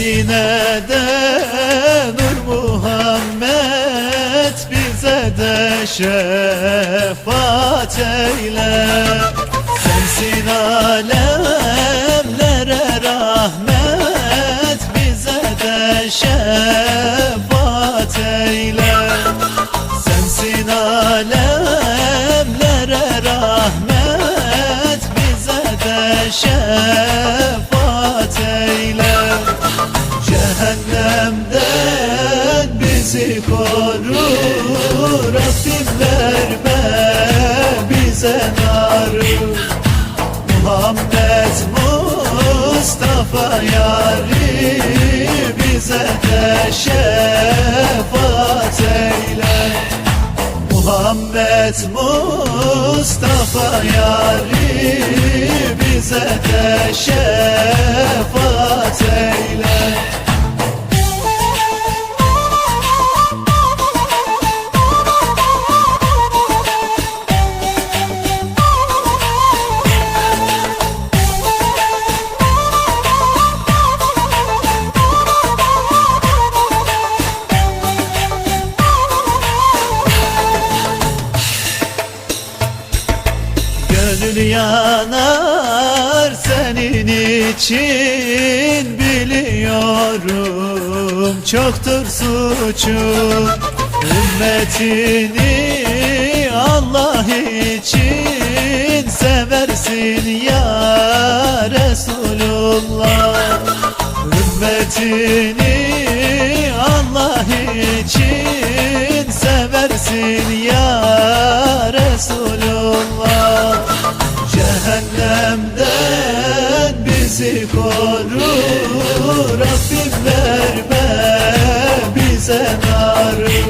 Medine'de Nur Muhammed bize de şefaat eyle. Sensin alemlere rahmet bize de şefaat eyle. Sensin alemlere rahmet bize de şefaat Mustafa yari bize de şefaat eyle. Muhammed Mustafa yari bize de şefaat Gönül yanar senin için biliyorum çoktur suçum Ümmetini Allah için seversin ya Resulullah. Ümmetini Allah için Cehennemden bizi koru Rabbim verme bize narı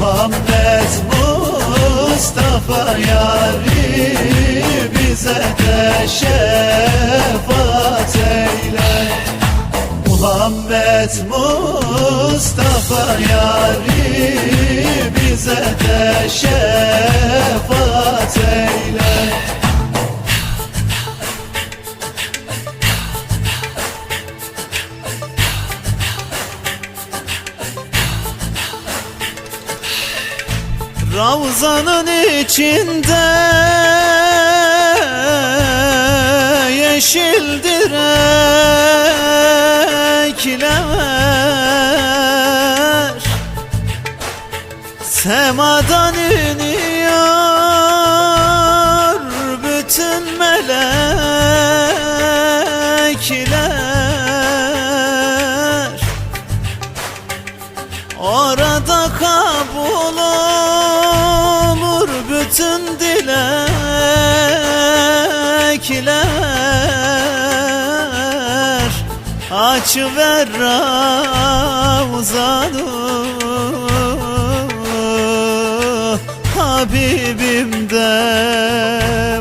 Muhammed Mustafa yari bize de şefaat eyle. Muhammed Mustafa yari bize de şefaat Ravzanın içinde yeşil direkler. Semadan dilekler Açıver Ravzanı Habibimde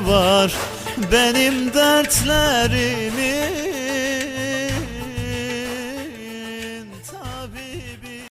var benim dertlerimin